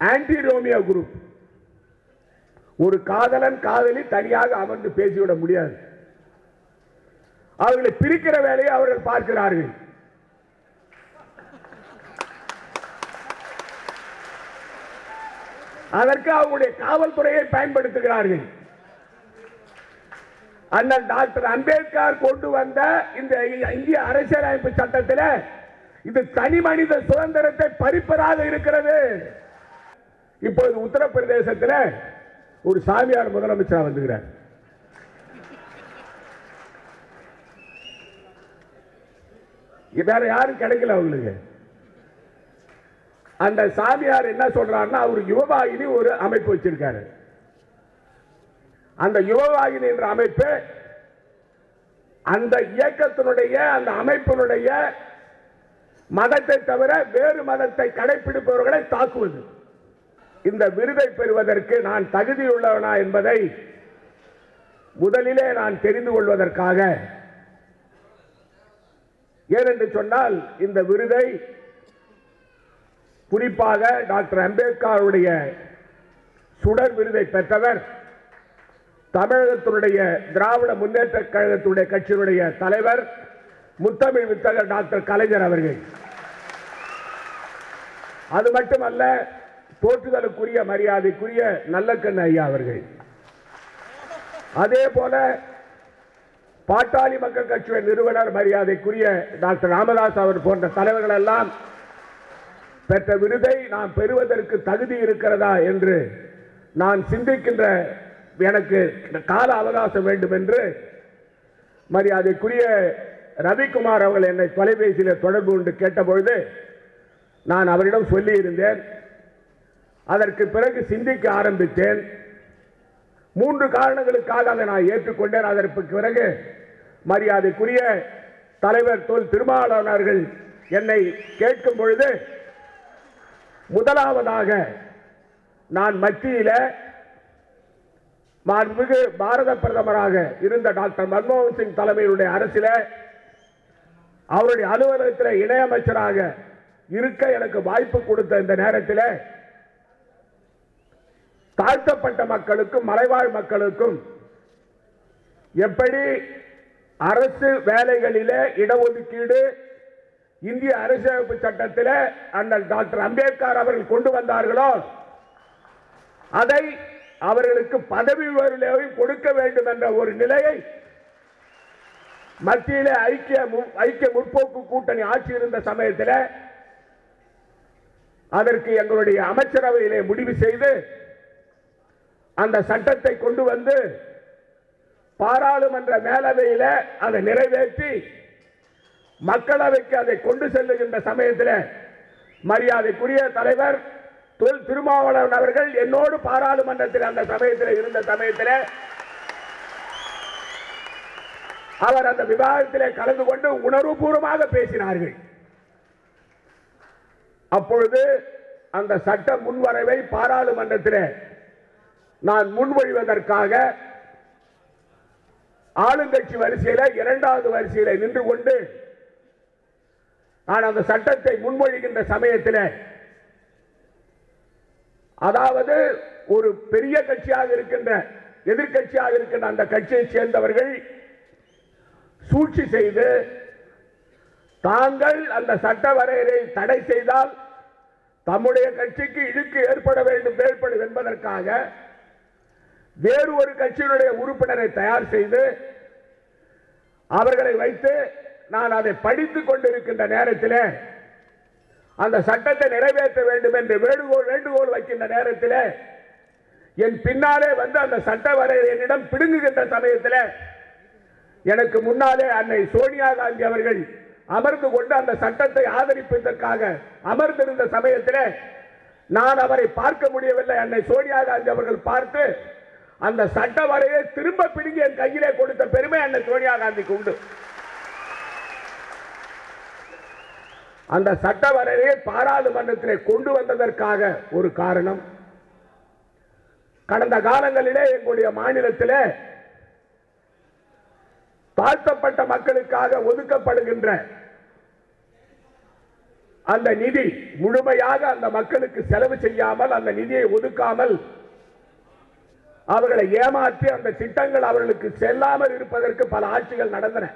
Anti Romeo group. ஒரு காதலன் காதலி தனியாக அமர்ந்து பேசிவிட முடியாது. அவர்களை பிரிக்கிற வேலையை அவர்கள் பார்க்கிறார்கள். அதற்கு அவங்களுடைய காவல்துறையை பயன்படுத்துகிறார்கள். அண்ணன் டாக்டர் அம்பேத்கர் கொண்டு வந்த இந்த இந்திய அரசியலமைப்பு சட்டத்தில் இது தனி மனித சுதந்திரத்தை பறிப்பதாக இருக்கிறது. இப்போது உத்தரப்பிரதேசத்தில் ஒரு சாமியார் முதலமைச்சர் வந்துகிறார் வேற யாரும் கிடைக்கல அவங்களுக்கு. அந்த சாமியார் என்ன சொல்றாருன்னா அவர் யுவவாகினி ஒரு அமைப்பு வச்சிருக்காரு. அந்த யுவவாகினி என்ற அமைப்பு அந்த இயக்கத்தினுடைய அந்த அமைப்பினுடைய மதத்தை தவிர வேறு மதத்தை கடைபிடிப்பவர்களை தாக்குவது. இந்த விருதை பெறுவதற்கு நான் தகுதியுள்ளவனா என்பதை முதலிலே நான் தெரிந்து கொள்வதற்காக. ஏனென்று சொன்னால் இந்த விருதை குறிப்பாக டாக்டர் அம்பேத்கருடைய சுடர் விருதை பெற்றவர் தமிழகத்தினுடைய திராவிட முன்னேற்ற கழகத்துடைய கட்சியினுடைய தலைவர் முத்தமிழ் வித்தகர் டாக்டர் கலைஞர் அவர்கள். அது மட்டுமல்ல போற்றுதலுக்குரிய மரியாதைக்குரிய நல்லக்கண் ஐயா அவர்கள். அதே போல பாட்டாளி மக்கள் கட்சியின் நிறுவனர் மரியாதைக்குரிய டாக்டர் ராமதாஸ் அவர் போன்ற தலைவர்கள் எல்லாம் பெற்ற விருதை நாம் பெறுவதற்கு தகுதி இருக்கிறதா என்று நான் சிந்திக்கின்ற எனக்கு கால அவகாசம் வேண்டும் என்று மரியாதைக்குரிய ரவிக்குமார் அவர்கள் என்னை தொலைபேசியில் தொடர்பு கொண்டு கேட்டபொழுது நான் அவரிடம் சொல்லியிருந்தேன். அதற்கு பிறகு சிந்திக்க ஆரம்பித்தேன். மூன்று காரணங்களுக்காக அதை நான் ஏற்றுக்கொண்டேன். அதற்கு பிறகு மரியாதைக்குரிய தலைவர் தொல் திருமாவளவர்கள் என்னை கேட்கும் பொழுது முதலாவதாக நான் மத்தியில் மாண்புமிகு பாரத பிரதமராக இருந்த டாக்டர் மன்மோகன் சிங் தலைமையினுடைய அரசில் அவருடைய அலுவலகத்தில் இணையமைச்சராக இருக்க எனக்கு வாய்ப்பு கொடுத்த இந்த நேரத்தில் தாழ்த்தப்பட்ட மக்களுக்கும் மலைவாழ் மக்களுக்கும் எப்படி அரசு வேலைகளிலே இடஒதுக்கீடு இந்திய அரசியலமைப்பு சட்டத்தில் அண்ணல் டாக்டர் அம்பேத்கர் அவர்கள் கொண்டு வந்தார்களோ அதை அவர்களுக்கு பதவி உயர்வையும் கொடுக்க வேண்டும் என்ற ஒரு நிலையை மத்தியில் ஐக்கிய மு- ஐக்கிய முற்போக்கு கூட்டணி ஆட்சி இருந்த சமயத்தில் அதற்கு எங்களுடைய அமைச்சரவையிலே முடிவு செய்து அந்த சட்டத்தை கொண்டு வந்து பாராளுமன்ற மேலவையில அதை நிறைவேற்றி மக்களவைக்கு அதை கொண்டு செல்லுகின்ற சமயத்தில் மரியாதைக்குரிய தலைவர் தொல் திருமாவளவன் அவர்கள் என்னோடு பாராளுமன்றத்தில் அந்த சமயத்தில் இருந்த சமயத்தில் அவர் அந்த விவாதத்தில் கலந்து கொண்டு உணர்வுபூர்வமாக பேசினார்கள். அப்பொழுது அந்த சட்ட முன்வரவை பாராளுமன்றத்தில் நான் முன்மொழிவதற்காக ஆளுங்கட்சி வரிசையில இரண்டாவது வரிசையில நின்று கொண்டு நான் அந்த சட்டத்தை முன்மொழிகின்ற சமயத்தில் அதாவது ஒரு பெரிய கட்சியாக இருக்கின்ற எதிர்க்கட்சியாக இருக்கின்ற அந்த கட்சியை சேர்ந்தவர்கள் சூழ்ச்சி செய்து தாங்கள் அந்த சட்ட வரையறை தடை செய்தால் தம்முடைய கட்சிக்கு இழுக்கு ஏற்பட வேண்டும் ஏற்படும் என்பதற்காக வேறு ஒரு கட்சியினுடைய உறுப்பினரை தயார் செய்து அவர்களை வைத்து நான் அதை படித்துக் கொண்டிருக்கின்ற நேரத்தில் அந்த சட்டத்தை நிறைவேற்ற வேண்டும் என்று வேண்டுகோள் வேண்டுகோள் வைக்கின்ற நேரத்தில் என் பின்னாலே வந்து அந்த சட்ட வரையறை என்னிடம் பிடுங்குகின்ற சமயத்தில் எனக்கு முன்னாலே அன்னை சோனியா காந்தி அவர்கள் அமர்ந்து கொண்டு அந்த சட்டத்தை ஆதரிப்பதற்காக அமர்ந்திருந்த சமயத்தில் நான் அவரை பார்க்க முடியவில்லை. அன்னை சோனியா காந்தி அவர்கள் பார்த்து அந்த சட்ட வரையை திரும்ப பிடுங்கி என் கையிலே கொடுத்த பெருமை அண்ணன் சோனியா காந்திக்கு உண்டு. அந்த சட்ட வரையை பாராளுமன்றத்திலே கொண்டு வந்ததற்காக ஒரு காரணம். கடந்த காலங்களிலே எங்களுடைய மாநிலத்திலே தாழ்த்தப்பட்ட மக்களுக்காக ஒதுக்கப்படுகின்ற அந்த நிதி முழுமையாக அந்த மக்களுக்கு செலவு செய்யாமல் அந்த நிதியை ஒதுக்காமல் அவர்களை ஏமாற்றி அந்த திட்டங்கள் அவர்களுக்கு செல்லாமல் இருப்பதற்கு பல ஆட்சிகள் நடந்தன.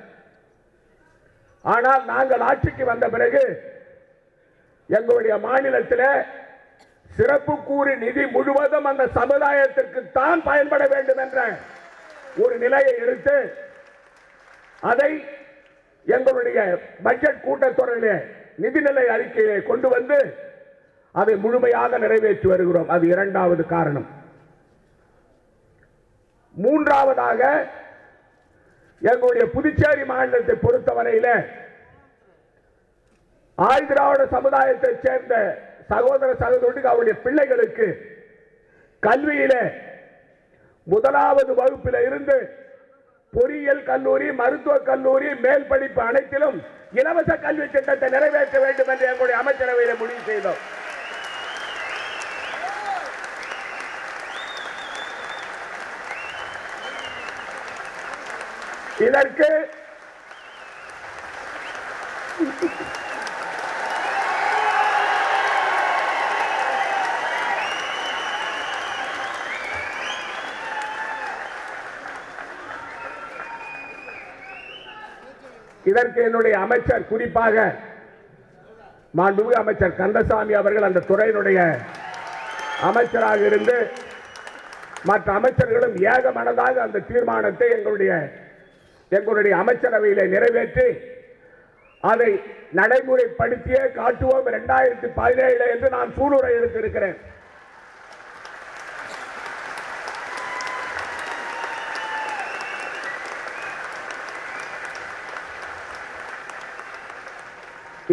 ஆனால் நாங்கள் ஆட்சிக்கு வந்த பிறகு எங்களுடைய மாநிலத்தில் சிறப்பு கூறு நிதி முழுவதும் அந்த சமுதாயத்திற்கு தான் பயன்பட வேண்டும் என்ற ஒரு நிலையை எடுத்து அதை எங்களுடைய பட்ஜெட் கூட்டத்தொடரிலே நிதிநிலை அறிக்கையை கொண்டு வந்து அதை முழுமையாக நிறைவேற்றி வருகிறோம். அது இரண்டாவது காரணம். மூன்றாவதாக எங்களுடைய புதுச்சேரி மாநிலத்தை பொறுத்தவரையில ஆழ்திராவிட சமுதாயத்தைச் சேர்ந்த சகோதர சகோதரிக்கு அவருடைய பிள்ளைகளுக்கு கல்வியில முதலாவது வகுப்பில் இருந்து பொறியியல் கல்லூரி மருத்துவக் கல்லூரி மேல் படிப்பு அனைத்திலும் இலவச கல்வி திட்டத்தை நிறைவேற்ற வேண்டும் என்று எங்களுடைய அமைச்சரவையில் முடிவு செய்தோம். இதற்கு இதற்கு என்னுடைய அமைச்சர் குறிப்பாக மாண்புமிகு அமைச்சர் கந்தசாமி அவர்கள் அந்த துறையினுடைய அமைச்சராக இருந்து மற்ற அமைச்சர்களும் ஏக மனதாக அந்த தீர்மானத்தை எங்களுடைய எங்களுடைய அமைச்சரவையிலே நிறைவேற்றி அதை நடைமுறைப்படுத்தியே காட்டுவோம் இரண்டாயிரத்தி பதினேழு என்று நான் சூளுரை எடுத்திருக்கிறேன்.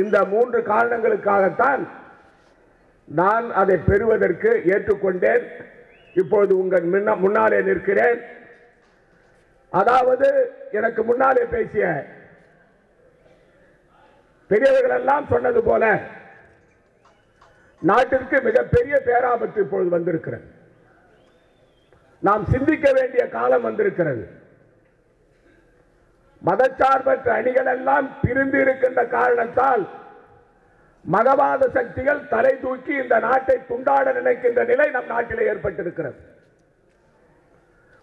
இந்த மூன்று காரணங்களுக்காகத்தான் நான் அதை பெறுவதற்கு ஏற்றுக்கொண்டேன். இப்பொழுது உங்கள் முன்னாலே நிற்கிறேன். அதாவது எனக்கு முன்னாலே பேசிய பெரியவர்கள் எல்லாம் சொன்னது போல நாட்டிற்கு மிகப்பெரிய பேராபத்து இப்பொழுது வந்திருக்கிறது. நாம் சிந்திக்க வேண்டிய காலம் வந்திருக்கிறது. மதச்சார்பற்ற அணிகள் எல்லாம் பிரிந்து இருக்கின்ற காரணத்தால் மதவாத சக்திகள் தலை தூக்கி இந்த நாட்டை துண்டாட நினைக்கின்ற நிலை நம் நாட்டிலே ஏற்பட்டிருக்கிறது.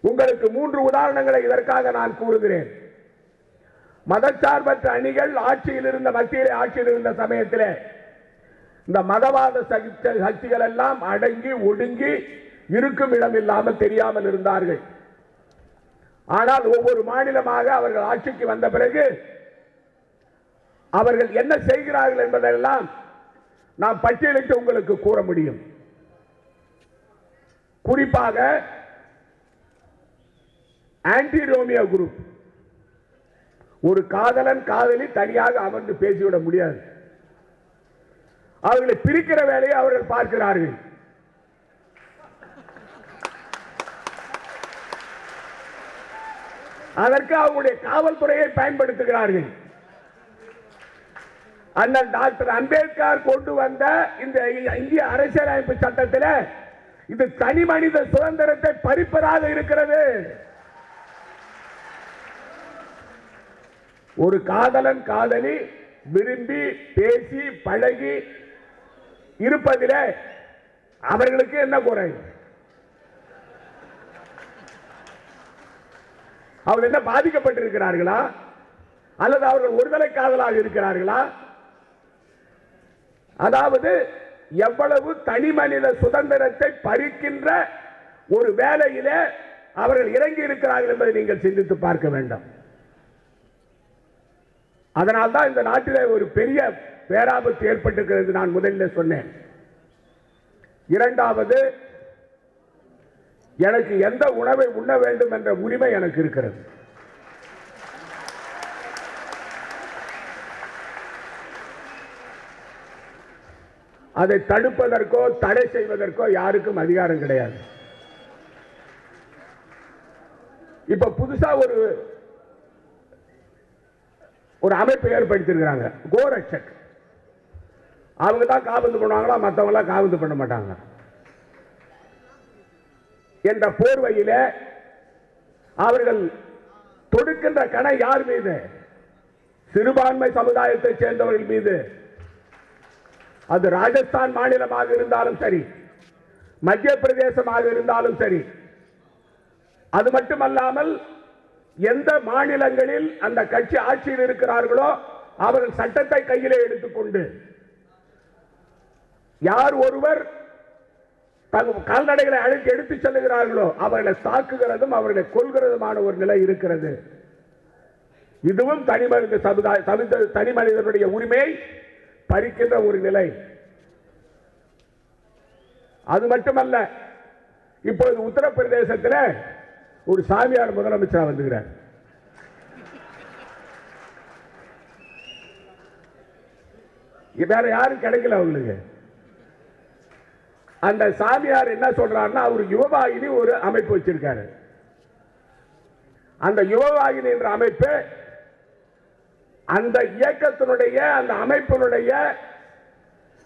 உங்களுக்கு மூன்று உதாரணங்களை இதற்காக நான் கூறுகிறேன். மதச்சார்பற்ற அணிகள் ஆட்சியில் இருந்த மத்தியிலே ஆட்சியில் இருந்த சமயத்திலே இந்த மதவாத சக்திகள் எல்லாம் அடங்கி ஒடுங்கி இருக்கும் இடம் இல்லாமல் தெரியாமல் இருந்தார்கள். ஆனால் ஒவ்வொரு மாநிலமாக அவர்கள் ஆட்சிக்கு வந்த பிறகு அவர்கள் என்ன செய்கிறார்கள் என்பதெல்லாம் நாம் பட்டியலிட்டு உங்களுக்கு கூற முடியும். குறிப்பாக ஆன்டி ரோமியோ குரூப். ஒரு காதலன் காதலி தனியாக அமர்ந்து பேசிவிட முடியாது. அவர்களை பிரிக்கிற வேலையை அவர்கள் பார்க்கிறார்கள். அதற்கு அவருடைய காவல்துறையை பயன்படுத்துகிறார்கள். அண்ணன் டாக்டர் அம்பேத்கர் கொண்டு வந்த இந்த இந்திய அரசியலமைப்பு சட்டத்தில் இது தனி மனித சுதந்திரத்தை பறிப்பதாக இருக்கிறது. ஒரு காதலன் காதலி விரும்பி பேசி பழகி இருப்பதிலே அவர்களுக்கு என்ன குறை? அவர்கள் என்ன பாதிக்கப்பட்டிருக்கிறார்களா? அல்லது அவர்கள் ஒருதலை காதலாக இருக்கிறார்களா? அதாவது எவ்வளவு தனி மனித சுதந்திரத்தை பறிக்கின்ற ஒரு வேலையிலே அவர்கள் இறங்கி இருக்கிறார்கள் என்பதை நீங்கள் சிந்தித்து பார்க்க வேண்டும். அதனால்தான் இந்த நாட்டிலே ஒரு பெரிய பேராபத்து ஏற்பட்டிருக்கிறது நான் முதலில் சொன்னேன். இரண்டாவது எனக்கு எந்த உணவை உண்ண வேண்டும் என்ற உரிமை எனக்கு இருக்கிறது. அதை தடுப்பதற்கோ தடை செய்வதற்கோ யாருக்கும் அதிகாரம் கிடையாது. இப்ப புதுசா ஒரு ஒரு அமைப்பை ஏற்படுத்தியிருக்கிறாங்க. கோரட்சக். அவங்க தான் காபந்து பண்ணுவாங்களா? மற்றவங்களாம் காபந்து பண்ண மாட்டாங்க. என்ற போர்வையில அவர்கள் தொடுக்கின்ற கணை யார் மீது? சிறுபான்மை சமுதாயத்தை சேர்ந்தவர்கள் மீது. அது ராஜஸ்தான் மாநிலமாக இருந்தாலும் சரி மத்திய பிரதேசமாக இருந்தாலும் சரி. அது மட்டுமல்லாமல் எந்த மாநிலங்களில் அந்த கட்சி ஆட்சியில் இருக்கிறார்களோ அவர்கள் சட்டத்தை கையிலே எடுத்துக்கொண்டு யார் ஒருவர் தங்கள் கால்நடைகளை அழைத்து எடுத்துச் செல்லுகிறார்களோ அவர்களை தாக்குகிறதும் அவர்களை கொள்கிறதுமான ஒரு நிலை இருக்கிறது. இதுவும் தனி மனித சமுதாய தனி மனிதனுடைய உரிமையை பறிக்கின்ற ஒரு நிலை. அது மட்டுமல்ல இப்பொழுது உத்தரப்பிரதேசத்தில் ஒரு சாமியார் முதலமைச்சராக வந்துகிறார் வேற யாரும் கிடைக்கல அவங்களுக்கு. அந்த சாமியார் என்ன சொல்றாருன்னா அவர் யுவவாகினி ஒரு அமைப்பு வச்சிருக்காரு. அந்த யுவவாகினி என்ற அமைப்பு அந்த இயக்கத்தினுடைய அந்த அமைப்பினுடைய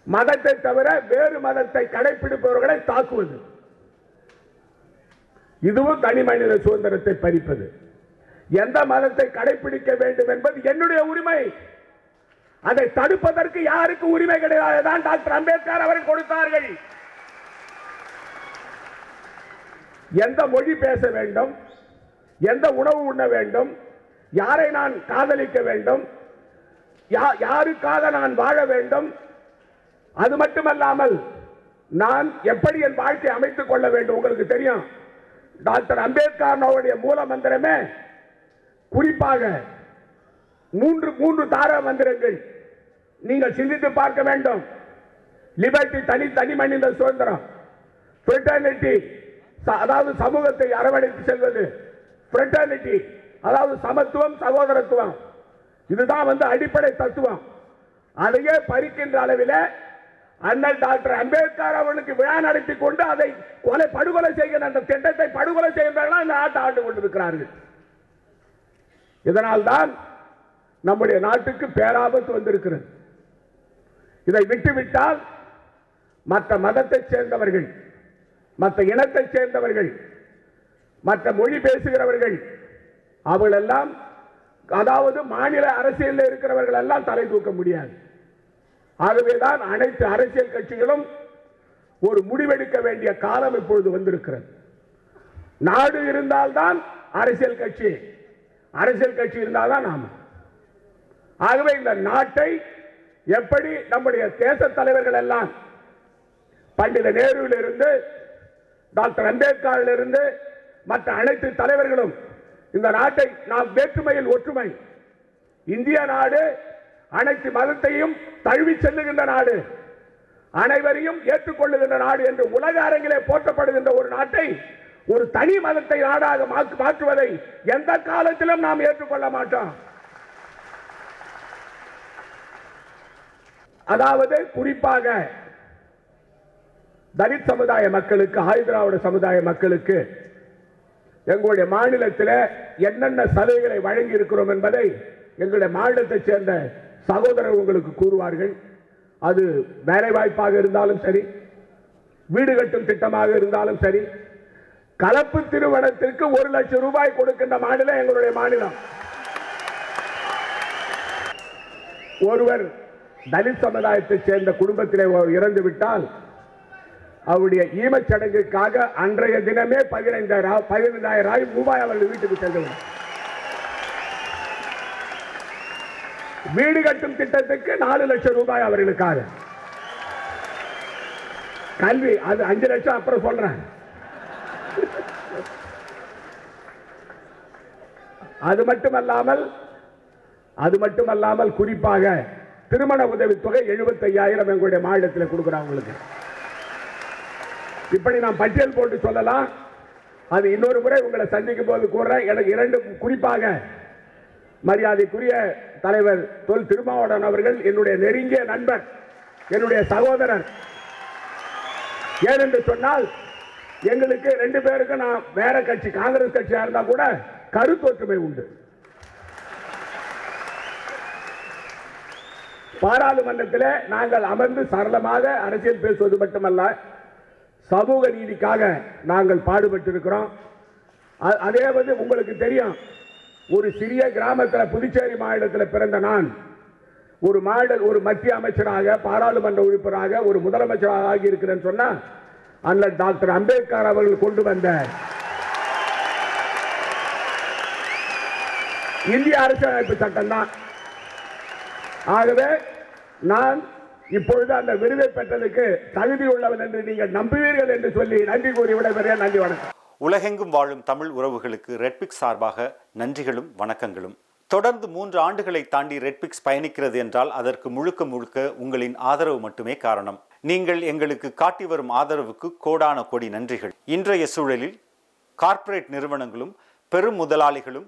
மதத்தை தவிர வேறு மதத்தை கடைபிடிப்பவர்களை தாக்குவது. இதுவும் தனி மனித சுதந்திரத்தை பறிப்பது. எந்த மதத்தை கடைபிடிக்க வேண்டும் என்பது என்னுடைய உரிமை. அதை தடுப்பதற்கு யாருக்கு உரிமை கிடையாது. தான் டாக்டர் அம்பேத்கர் அவர்கள் கொடுத்தார்கள். எந்த மொழி பேச வேண்டும் எந்த உணவு உண்ண வேண்டும் யாரை நான் காதலிக்க வேண்டும் யா- யாருக்காக நான் வாழ வேண்டும் அது மட்டுமல்லாமல் நான் எப்படி என் வாழ்க்கை அமைத்துக் கொள்ள வேண்டும் உங்களுக்கு தெரியும். டாக்டர் அம்பேத்கர் அவருடைய மூல மந்திரமே. குறிப்பாக மூன்று மூன்று தார மந்திரங்கள் நீங்கள் சிந்தித்து பார்க்க வேண்டும். லிபர்ட்டி தனி தனி மனித சுதந்திரம். ஃப்ரெட்டர்னிட்டி அதாவது சமூகத்தை அரவணைத்து செல்வது. ஃப்ரெட்டர்னிட்டி அதாவது சமத்துவம் சகோதரத்துவம். இதுதான் வந்து அடிப்படை தத்துவம். அதையே பறிக்கின்ற அளவில் அண்ணல் டாக்டர் அம்பேத்கர் அவர்களுக்கு விழா நடத்தி கொண்டு அதை கொலை படுகொலை செய்கிற அந்த திட்டத்தை கொண்டிருக்கிறார்கள். இதனால்தான் நம்முடைய நாட்டுக்கு பேராபத்து வந்திருக்கிறது. இதை விட்டுவிட்டால் மற்ற மதத்தைச் சேர்ந்தவர்கள் மற்ற இனத்தைச் சேர்ந்தவர்கள் மற்ற மொழி பேசுகிறவர்கள் அவர்களெல்லாம் அதாவது மாநில அரசியலில் இருக்கிறவர்கள் எல்லாம் தலை தூக்க முடியாது. ஆகவேதான் அனைத்து அரசியல் கட்சிகளும் ஒரு முடிவெடுக்க வேண்டிய காலம் இப்பொழுது வந்திருக்கிறது. நாடு இருந்தால்தான் அரசியல் கட்சி. அரசியல் கட்சி இருந்தால்தான் நாம. ஆகவே இந்த நாட்டை எப்படி நம்முடைய தேச தலைவர்கள் எல்லாம் பண்டித நேருவில் இருந்து டாக்டர் அம்பேத்கரில் இருந்து மற்ற அனைத்து தலைவர்களும் இந்த நாட்டை நாம் வேற்றுமையில் ஒற்றுமை. இந்திய நாடு அனைத்து மதத்தையும் தழுவி செல்லுகின்ற நாடு. அனைவரையும் ஏற்றுக்கொள்ளுகின்ற நாடு என்று உலக அரங்கிலே போற்றப்படுகின்ற ஒரு நாட்டை ஒரு தனி மதத்தை நாடாக மாற்று- மாற்றுவதை எந்த காலத்திலும் நாம் ஏற்றுக்கொள்ள மாட்டோம். அதாவது குறிப்பாக தலித் சமுதாய மக்களுக்கு ஆயுதிராவிட சமுதாய மக்களுக்கு எங்களுடைய மாநிலத்தில் என்னென்ன சலுகைகளை வழங்கி இருக்கிறோம் என்பதை எங்களுடைய மாநிலத்தைச் சேர்ந்த சகோதரர் உங்களுக்கு கூறுவார்கள். அது வேலை வாய்ப்பாக இருந்தாலும் சரி வீடு கட்டும் திட்டமாக இருந்தாலும் சரி கலப்பு திருமணத்திற்கு ஒரு லட்சம் ரூபாய் கொடுக்கின்ற மாநிலம் எங்களுடைய மாநிலம். ஒருவர் தலித் சமுதாயத்தைச் சேர்ந்த குடும்பத்திலே இறந்து விட்டால் அவருடைய ஈமச் சடங்குக்காக அன்றைய தினமே பதினைந்தாயிரம் பதினைந்தாயிரம் ரூபாய் அவர்கள் வீட்டுக்கு செல்லுவார் வீடு கட்டும் திட்டத்துக்கு நாலு லட்சம் ரூபாய் அவர்களுக்காக கல்வி அது அஞ்சு லட்சம் அப்புறம் சொல்றேன். அது மட்டுமல்லாமல் அது மட்டுமல்லாமல் குறிப்பாக திருமண உதவித்தொகை எழுபத்தையாயிரம் எங்களுடைய மாநிலத்தில் கொடுக்குறாங்க அவங்களுக்கு இப்படி நான் பட்டியல் போட்டு சொல்லலாம். அது இன்னொரு முறை உங்களை சந்திக்கும் போது கூறுறேன். எனக்கு இரண்டு குறிப்பாக மரியாதைக்குரிய தலைவர் தொல் திருமாவளவன் அவர்கள் என்னுடைய நெருங்கிய நண்பர் என்னுடைய சகோதரர். ஏனென்று சொன்னால் எங்களுக்கு ரெண்டு பேருக்கும் நான் வேற கட்சி காங்கிரஸ் கட்சியாக இருந்தால் கூட கருத்தொற்றுமை உண்டு. பாராளுமன்றத்தில் நாங்கள் அமர்ந்து சரளமாக அரசியல் பேசுவது மட்டுமல்ல சமூக நீதிக்காக நாங்கள் பாடுபட்டிருக்கிறோம். அதே வந்து உங்களுக்கு தெரியும் ஒரு சிறிய கிராமத்தில் புதுச்சேரி மாநிலத்தில் பிறந்த நான் ஒரு மாநில ஒரு மத்திய அமைச்சராக பாராளுமன்ற உறுப்பினராக ஒரு முதலமைச்சராக ஆகி சொன்னால் அண்ணன் டாக்டர் அம்பேத்கர் அவர்கள் கொண்டு வந்த இந்திய அரசியலமைப்பு சட்டம் தான் ஆகவே நான் இப்பொழுது அந்த விருதை பெற்றதுக்கு தகுதி உள்ளவன் என்று நீங்கள் நம்புவீர்கள் என்று சொல்லி நன்றி கூறி விடைபெறுகிறேன். நன்றி வணக்கம். உலகெங்கும் வாழும் தமிழ் உறவுகளுக்கு ரெட்பிக் சார்பாக நன்றிகளும் வணக்கங்களும். தொடர்ந்து மூன்று ஆண்டுகளை தாண்டி ரெட்பிக்ஸ் பயணிக்கிறது என்றால் அதற்கு முழுக்க முழுக்க உங்களின் ஆதரவு மட்டுமே காரணம். நீங்கள் எங்களுக்கு காட்டி வரும் ஆதரவுக்கு கோடான கோடி நன்றிகள். இன்றைய சூழலில் கார்ப்பரேட் நிறுவனங்களும் பெரும் முதலாளிகளும்